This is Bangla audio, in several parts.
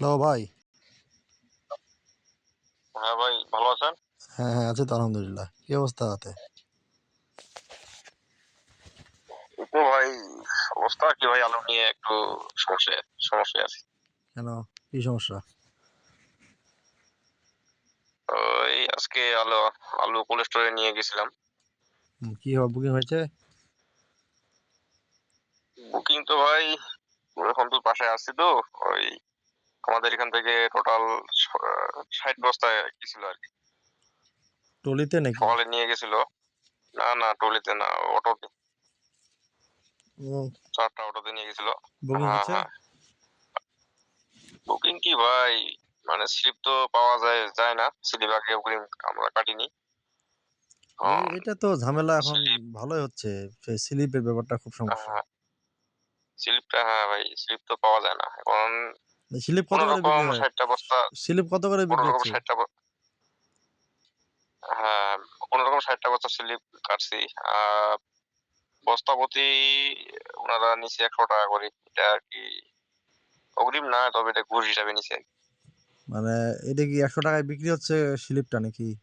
হ্যালো ভাই। হ্যাঁ ভাই ভালো আছেন? হ্যাঁ হ্যাঁ আছি তো আলহামদুলিল্লাহ। কি অবস্থা আছে তো ভাই অবস্থা কি ভাই? আলু নিয়ে একটু সমস্যা সমস্যায় আছি। কেন? কি সমস্যা? ওই আজকে আলু আলু কোল্ড স্টোরে নিয়ে গেছিলাম। কি বুকিং হয়েছে? বুকিং তো ভাই এখন তো বাসায় আসছি তো ওই আমাদের এখান থেকে টোটাল ষাট বস্তায় গেছিল আর কি। টলিতে নাকি? সকালে নিয়ে গেছিল। না না ট্রলিতে না অটোতে চারটা অটোতে নিয়ে গেছিল। বুকিং হ্যাঁ, হ্যাঁ। কি ভাই? মানে স্লিপ তো পাওয়া যায় যায় না। স্লিপ আগে বুকিং আমরা কাটিনি। হ্যাঁ, এটা তো ঝামেলা এখন ভালোই হচ্ছে। সেই স্লিপের ব্যাপারটা খুব সমস্যা। স্লিপটা হ্যাঁ। ভাই স্লিপ তো পাওয়া যায় না। এখন স্লিপ কত করে বিক্রি হয়? ষাটটা বস্তা স্লিপ কত করে বিক্রি রকম হচ্ছে? ষাটটা ব- হ্যাঁ কোন রকম ষাটটা বস্তা স্লিপ কাটছি। ওনারা নিচে একশো টাকা করে। এটা আর কি অগ্রিম না তবে এটা ঘুষ হিসাবে নিচে মানে এটা কি একশো টাকায় বিক্রি হচ্ছে স্লিপটা নাকি?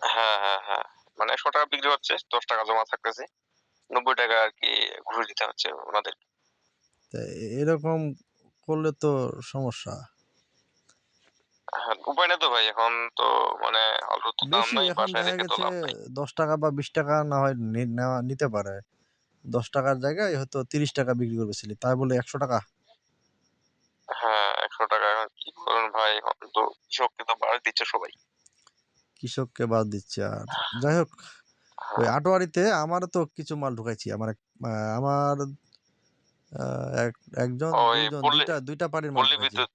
হ্যাঁ হ্যাঁ হ্যাঁ। মানে একশো টাকা বিক্রি হচ্ছে দশ টাকা জমা থাকতেছে। নব্বই টাকা আর কি ঘুষ দিতে হচ্ছে ওনাদের। এরকম করলে তো সমস্যা। হ্যাঁ, উপায় নেই তো ভাই এখন তো মানে আলু তো দাম বেশি নাই এখন বাসায় দেখা রেখে তো গেছে লাভ নাই। দশ টাকা বা বিশ টাকা না হয় নি- নেওয়া নিতে পারে। দশ টাকার জায়গায় হয়তো তিরিশ টাকা বিক্রি করবে স্লিপ তাই বলে একশো টাকা। হ্যাঁ একশো টাকা এখন কি করুন ভাই এখন তো কৃষককে তো বাড়ি দিচ্ছে সবাই। কৃষককে বাদ দিচ্ছে আর। যাই হোক ওই হ্যাঁ, আটোয়ারিতে আমার তো কিছু মাল ঢুকাইছি আমার এক আহ, আমার এক- একজন দুইজন পল্লী দুইটা দুইটা পার্টির মাল পল্লী ঢুকাইছি বিদ্যুৎ।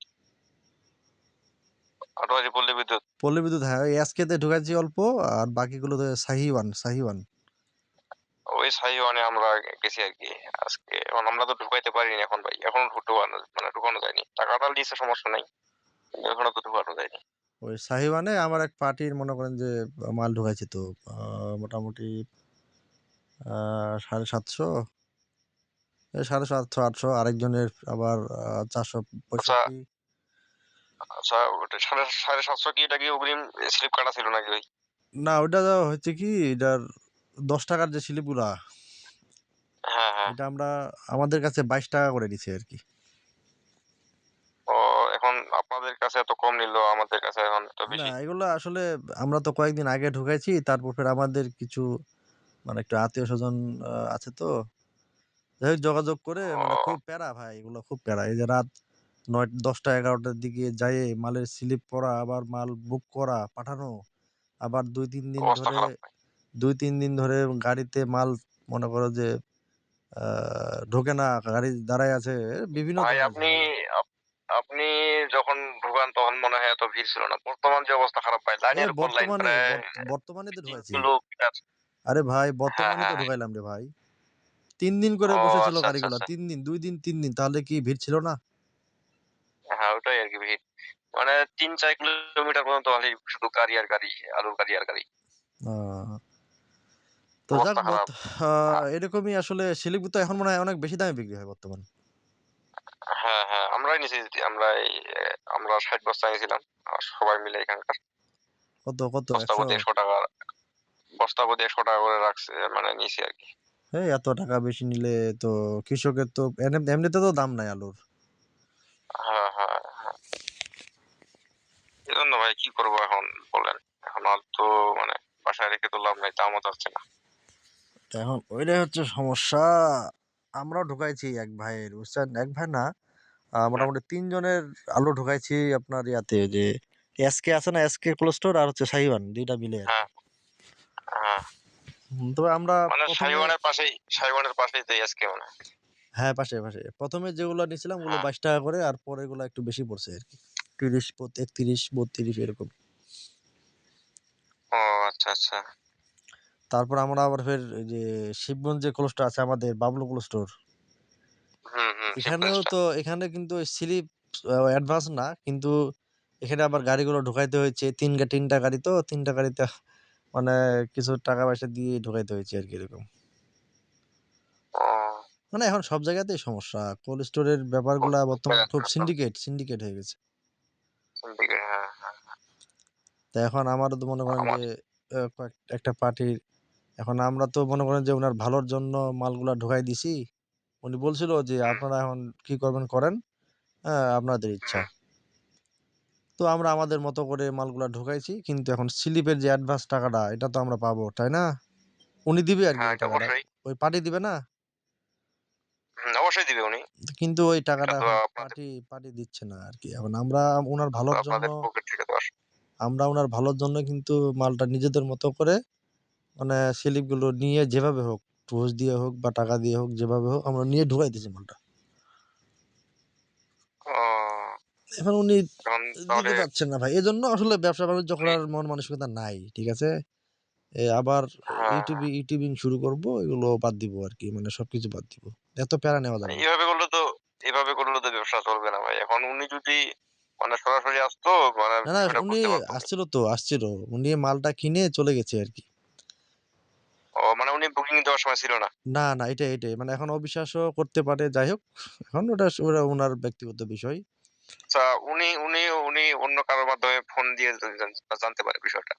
আটোয়ারি পল্লী বিদ্যুৎ। পল্লী বিদ্যুৎ হ্যাঁ ওই এসকেতে ঢুকাইছি অল্প আর বাকিগুলো তো সাহিওয়ান সাহিওয়ান ওই সাইওয়ানে আমরা গেছি আর আজকে। এখন আমরা তো ঢুকাইতে পারিনি এখন ভাই এখনও ঢুকানো মানে ঢুকানো যায়নি। টাকাটা সমস্যা নাই কিন্তু এখনও তো ঢুকানো যায়নি। ওই সাহিওয়ানে আমার এক পার্টির মনে করেন যে মাল ঢুকাইছি তো মোটামুটি সাড়ে সাতশো। সাড়ে সাতশো আটশো আরেকজনের আবার চারশো পঁয়ষট্টি। আচ্ছা ওটা সাড়ে সাড়ে সাতশো কি এটা কি অগ্রিম স্লিপ কাটা ছিল নাকি ভাই না ওইটা হচ্ছে কি এটার দশ টাকার যে স্লিপগুলা হ্যাঁ হ্যাঁ। এটা আমরা আমাদের কাছে বাইশ টাকা করে নিছি আর কি। ও এখন আপনাদের কাছে এত কম নিল আমাদের কাছে এখন তো না বেশি? এগুলো আসলে আমরা তো কয়েকদিন আগে ঢুকাইছি তারপর ফের আমাদের কিছু মানে একটু আত্মীয় স্বজন আছে তো যাই হোক যোগাযোগ করে মানে খুব প্যারা ভাই এগুলো খুব প্যারা। এই যে রাত নয় দশটা এগারোটার দিকে যাই মালের স্লিপ করা আবার মাল বুক করা পাঠানো আবার দুই তিন দিন ধরে দুই তিন দিন ধরে গাড়িতে মাল মনে করো যে ঢোকে না গাড়ি দাঁড়ায় আছে বিভিন্ন ভাই আপনি আপনি যখন ঢুকান তখন মনে হয় এত ভিড় ছিল না। বর্তমান যে অবস্থা খারাপ ভাই লাইনের উপর লাইন বর্তমানে তো ঢুকাইছি। আরে ভাই হ্যাঁ বর্তমানে তো হ্যাঁ। ঢুকাইলাম রে ভাই। তিন দিন করে ও বসেছিল আচ্ছা আচ্ছা গাড়িগুলা। আচ্ছা। তিন দিন দুই দিন তিন দিন তাহলে কি ভিড় ছিল না? হ্যাঁ ওটাই আর কি ভিড়। মানে তিন চার কিলোমিটার পর্যন্ত খালি শুধু গাড়ি আর গাড়ি আলুর গাড়ি আর গাড়ি। তো যাক অবস্থা খারাপ বর্ত- আহ, এরকমই আসলে শিলিগুড়ি তো এখন মনে হয় অনেক বেশি দামে বিক্রি হয় বর্তমান। হ্যাঁ হ্যাঁ আমরাই নিছি আমরা আমরা ষাট বস্তা নিয়েছিলাম সবাই মিলে এখানকার। কত কত? বস্তা একশো? প্রতি একশো টাকা বস্তা প্রতি করে রাখছে মানে নিছি আর কি এই এত টাকা বেশি নিলে তো কৃষকের তো এমনি- এমনিতে তো দাম নাই আলুর। হ্যাঁ হ্যাঁ হ্যাঁ। ভাই কি করব এখন বলেন? এখন আর তো মানে বাসায় রেখে তো লাভ নাই দামও যাচ্ছে না। তো এখন ওইটাই হচ্ছে সমস্যা। আমরাও ঢুকাইছি এক ভাইয়ের বুঝছেন? এক ভাই না আহ, মোটামুটি তিনজনের আলু ঢুকাইছি আপনার ইয়াতে যে এসকে আছে না এসকে কোল্ড স্টোর আর হচ্ছে সাইওয়ান দুইটা মিলে আর কি। হ্যাঁ। হুম, তবে আমরা মানে প্রথমে সাইওয়ানের পাশেই পাশেই তো আজকে মানে হ্যাঁ। পাশে পাশে প্রথমে যেগুলো নিয়েছিলাম ওগুলো হ্যাঁ। করে আর একটু বেশি পড়ছে এরকম। ও আচ্ছা আচ্ছা। তারপর আমরা আবার ফের যে শিবগঞ্জ আছে আমাদের বাবলু কোল্ড স্টোর হুম হুম এখানেও তো এখানে কিন্তু স্লিপ অ্যাডভান্স না কিন্তু এখানে আবার গাড়িগুলো ঢুকাইতে হয়েছে। তিন গা- তিনটা গাড়ি তো তিনটা গাড়িতে মানে কিছু টাকা পয়সা দিয়ে ঢুকাইতে হয়েছে আর কি এরকম। মানে এখন সব জায়গাতেই সমস্যা। কোল্ড স্টোরের ব্যাপারগুলা বর্তমানে খুব হ্যাঁ। সিন্ডিকেট সিন্ডিকেট হয়ে গেছে। হ্যাঁ হ্যাঁ তা এখন আমারও তো মনে করেন যে আহ, একটা পার্টির এখন আমরা তো মনে করেন যে ওনার ভালোর জন্য মালগুলা ঢুকাই দিছি। উনি বলছিল যে আপনারা এখন কি করবেন করেন? হ্যাঁ আপনাদের ইচ্ছা। তো আমরা আমাদের মতো করে মালগুলা ঢুকাইছি। কিন্তু এখন স্লিপের যে অ্যাডভান্স টাকাটা এটা তো আমরা পাবো তাই না? উনি দিবে আর কি হ্যাঁ ওই টাকাটা। পার্টি দিবে না? অবশ্যই দিবে উনি। কিন্তু ওই টাকাটা পার্টি পার্টি দিচ্ছে না আর কি। এখন আমরা ওনার ভালোর জন্য আমরা ওনার ভালোর জন্য কিন্তু মালটা নিজেদের মতো করে মানে স্লিপগুলো নিয়ে যেভাবে হোক ঘুষ দিয়ে হোক বা টাকা দিয়ে হোক যেভাবে হোক আমরা নিয়ে ঢুকাই দিয়েছি মালটা ও, এখন উনি দিতে পারছেন না ভাই। এজন্য আসলে ব্যবসা বাণিজ্য করার মন মানসিকতা নাই ঠিক আছে? আবার হ্যাঁ। ইউটিউবে ইউটিউবিং শুরু করব এগুলো বাদ দিব আর কি মানে সবকিছু বাদ দিব। এত প্যারা নেওয়া যাবে এইভাবে করলে তো এইভাবে করলে তো ব্যবসা চলবে না ভাই। এখন উনি যদি মানে সরাসরি আসতো মানে না না উনি আসছিল তো আসছিল। উনি মালটা কিনে চলে গেছে আর কি ও মানে উনি বুকিং দেওয়ার সময় ছিল না? না না এটা এটাই। মানে এখন অবিশ্বাসও করতে পারে যাই হোক। এখন ওটা ওনার ব্যক্তিগত বিষয়। উনি উনি উনি অন্য কারোর মাধ্যমে ফোন দিয়ে জানতে পারে বিষয়টা?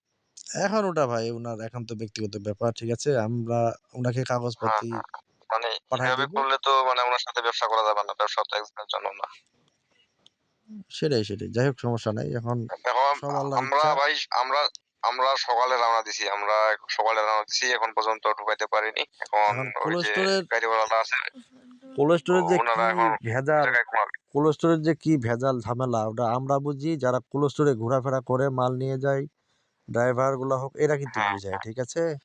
এখন ওটা ভাই ওনার এখন তো ব্যক্তিগত ব্যাপার ঠিক আছে? আমরা ওনাকে কাগজপাতি হ্যাঁ, মানে এভাবে করলে তো মানে ওনার সাথে ব্যবসা করা যাবে না ব্যবসা তো একজনের জন্য না। সেটাই সেটাই। যাই হোক সমস্যা নাই। এখন আমরা ভাই আমরা আমরা সকালে রওনা দিছি। আমরা সকালে রওনা দিছি এখন পর্যন্ত ঢুকাইতে পারিনি। এখন এখন ওই যে গাড়িওয়ালা আছে। কোল্ড স্টোরের যে কি ভেজাল জায়গায় ঘুমাবে। কোল্ড স্টোরের যে কি ভেজাল ঝামেলা ওটা আমরা বুঝি যারা কোল্ড স্টোরে ঘোরাফেরা করে মাল নিয়ে যায় ড্রাইভারগুলা হোক এরা কিন্তু হ্যাঁ, বুঝায় ঠিক আছে?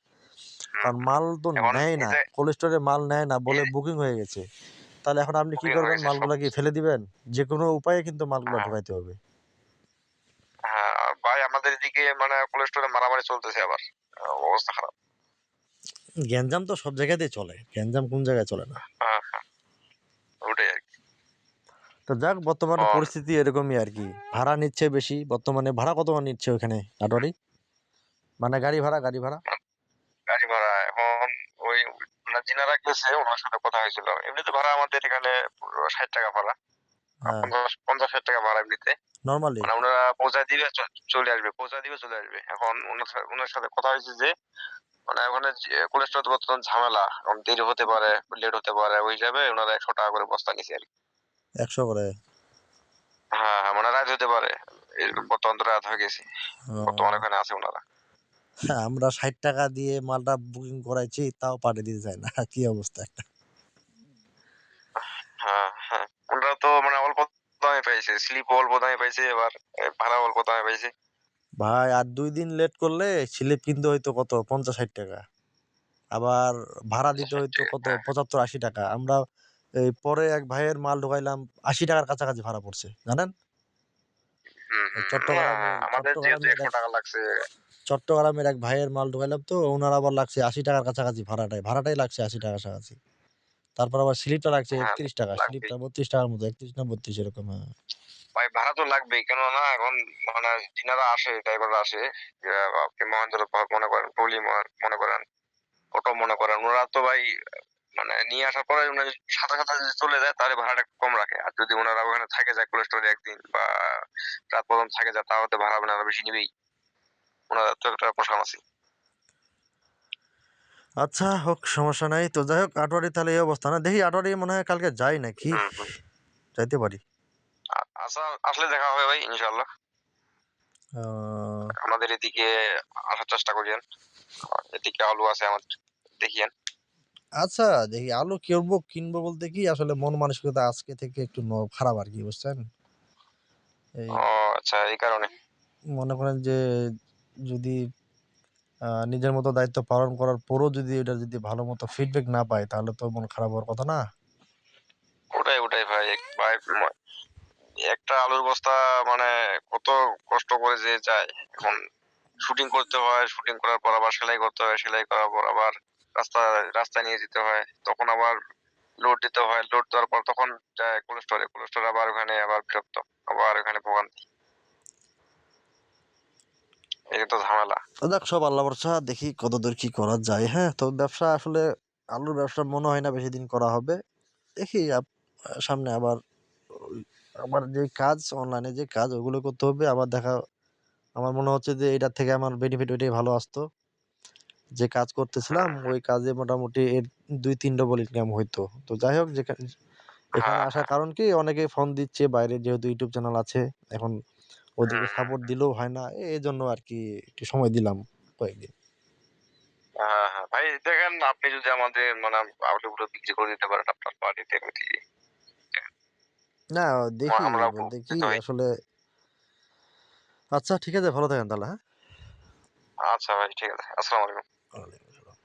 কারণ মাল তো নেয় না এই যে- কোল্ড স্টোরে মাল নেয় না বলে বুকিং হয়ে গেছে। তাহলে এখন আপনি কি করবেন? মালগুলা কি ফেলে দিবেন? যে কোনো উপায়ে কিন্তু মালগুলা হ্যাঁ। ঢুকাইতে হবে। হ্যাঁ ভাই আমাদের এদিকে মানে কোল্ড স্টোরে মারামারি চলতেছে আবার অবস্থা খারাপ। গ্যাঞ্জাম তো সব জায়গাতেই চলে গ্যাঞ্জাম কোন জায়গায় চলে না। হ্যাঁ হ্যাঁ। ওটাই আর কি। তো যাক বর্তমানে পরিস্থিতি এরকমই আর কি। ভাড়া নিচ্ছে বেশি বর্তমানে ভাড়া কত নিচ্ছে ওখানে আটোয়ারি? মানে গাড়ি ভাড়া গাড়ি ভাড়া? গাড়ি ভাড়া এখন ওই মানে যিনারা গেছে ওনার সাথে কথা হয়েছিল। এমনিতে ভাড়া আমাদের এখানে ষাট টাকা ভাড়া। হ্যাঁ। পঞ্চাশ ষাট টাকা ভাড়া এমনিতে। নর্মালি মানে ওনারা পৌঁছায় দিবে চলে আসবে পৌঁছায় দিবে চলে আসবে। এখন ওনার সাথে কথা হয়েছে যে মানে ওখানে কোলেস্ট্রল বর্তমান ঝামেলা এখন দেরি হতে পারে লেট হতে পারে ওই হিসাবে ওনারা একশো টাকা করে বস্তা নিছে আর কি। একশো করে? হ্যাঁ হ্যাঁ মানে রাত হতে পারে এরকম বর্তমান তো রাত হয়ে গেছে বর্তমানে ওখানে আছে ওনারা। আমরা ষাট টাকা দিয়ে মালটা বুকিং করাইছি তাও পাঠিয়ে দিতে চাই না কি অবস্থা একটা? হ্যাঁ হ্যাঁ ওনারা তো মানে অল্প দামে পাইছে স্লিপ অল্প দামে পাইছে এবার ভাড়া অল্প দামে পাইছে। ভাই আর দুই দিন লেট করলে স্লিপ কিনতে হইতো কত? পঞ্চাশ ষাট টাকা। আবার ভাড়া দিতে হইতো কত? পঁচাত্তর আশি টাকা। আমরা এই পরে এক ভাইয়ের মাল ঢোকাইলাম আশি টাকার কাছাকাছি ভাড়া পড়ছে জানেন? লাগছে। চট্টগ্রামের এক ভাইয়ের মাল ঢোকাইলাম তো ওনার আবার লাগছে আশি টাকার কাছাকাছি ভাড়াটাই। ভাড়াটাই লাগছে আশি টাকার কাছাকাছি। তারপর আবার স্লিপটা লাগছে হ্যাঁ, একত্রিশ টাকা। স্লিপটা বত্রিশ টাকার মতো একত্রিশ না বত্রিশ এরকম হ্যাঁ। ভাই ভাড়া তো লাগবেই। কেননা এখন মানে যিনারা আসে ড্রাইভাররা আসে কিংবা অঞ্চলে মনে করেন টলি মনে করেন অটো মনে করেন ওনারা তো ভাই মানে নিয়ে আসার পরে উনারা সাথে সাথে যদি চলে যায় তাহলে ভাড়াটা কম রাখে। আর যদি ওনারা ওখানে থাকে যায় কোলেস্টোরে একদিন বা রাত পর্যন্ত থাকে যায় তাহলে তো ভাড়া ওনারা বেশি নিবেই। ওনারা তো একটা পোষণ আছে। আচ্ছা হোক সমস্যা নাই। তো যাই হোক আটোয়ারি তাহলে এই অবস্থা না। দেখি আটোয়ারি মনে হয় কালকে যাই নাকি। যাইতে পারি। আচ্ছা আসলে দেখা হবে ভাই ইনশাল্লাহ আমাদের এদিকে আসার চেষ্টা করিয়েন এদিকে আলু আছে আমাদের দেখিয়েন। আচ্ছা দেখি আলু কিনবো কিনবো বলতে কি আসলে মন মানসিকতা আজকে থেকে একটু খারাপ আর কি বুঝছেন? আচ্ছা এই কারণে। মনে করেন যে যদি নিজের মতো দায়িত্ব পালন করার পরও যদি এটা যদি ভালো মতো ফিডব্যাক না পায় তাহলে তো মন খারাপ হওয়ার কথা না? ওটাই ওটাই ভাই ভাই একটা আলুর বস্তা মানে কত কষ্ট করে যে যায়। এখন শুটিং করতে হয় শুটিং করার পর আবার সেলাই করতে হয়, সেলাই করার পর আবার রাস্তা, রাস্তায় নিয়ে যেতে হয়। তখন আবার লোড দিতে হয়। লোড দেওয়ার পর তখন যায় কোল্ড স্টোরে আবার ওখানে, আবার বিরক্ত, আবার ওখানে ভোগান্তি। এই তো ঝামেলা। দেখ, সব আল্লাহ ভরসা, দেখি কতদূর কি করা যায় হ্যাঁ? তো ব্যবসা আসলে আলুর ব্যবসা মনে হয় না বেশি দিন করা হবে। দেখি সামনে আবার আমার যে কাজ অনলাইনে যে কাজ ওগুলো করতে হবে। আবার দেখা আমার মনে হচ্ছে যে এটার থেকে আমার বেনিফিট ওইটাই ভালো আসতো। যে কাজ করতেছিলাম ওই কাজে মোটামুটি এর দুই তিন ডবল ইনকাম হইতো। তো যাই হোক যেখানে এখানে হ্যাঁ, আসার কারণ কি অনেকে ফোন দিচ্ছে বাইরে যেহেতু ইউটিউব চ্যানেল আছে এখন হুম, সাপোর্ট দিলেও হয় না। এই জন্য আর কি একটু সময় দিলাম কয়েকদিন। হ্যাঁ হ্যাঁ। ভাই দেখেন আপনি যদি আমাদের মানে আউটলেটগুলো বিক্রি করে দিতে পারেন আপনার বাড়িতে না দেখি মানে দেখি আসলে আচ্ছা ঠিক আছে ভালো থাকেন তাহলে হ্যাঁ? আচ্ছা ভাই ঠিক আছে আসসালামু আলাইকুম। ওয়ালাইকুম আসসালাম।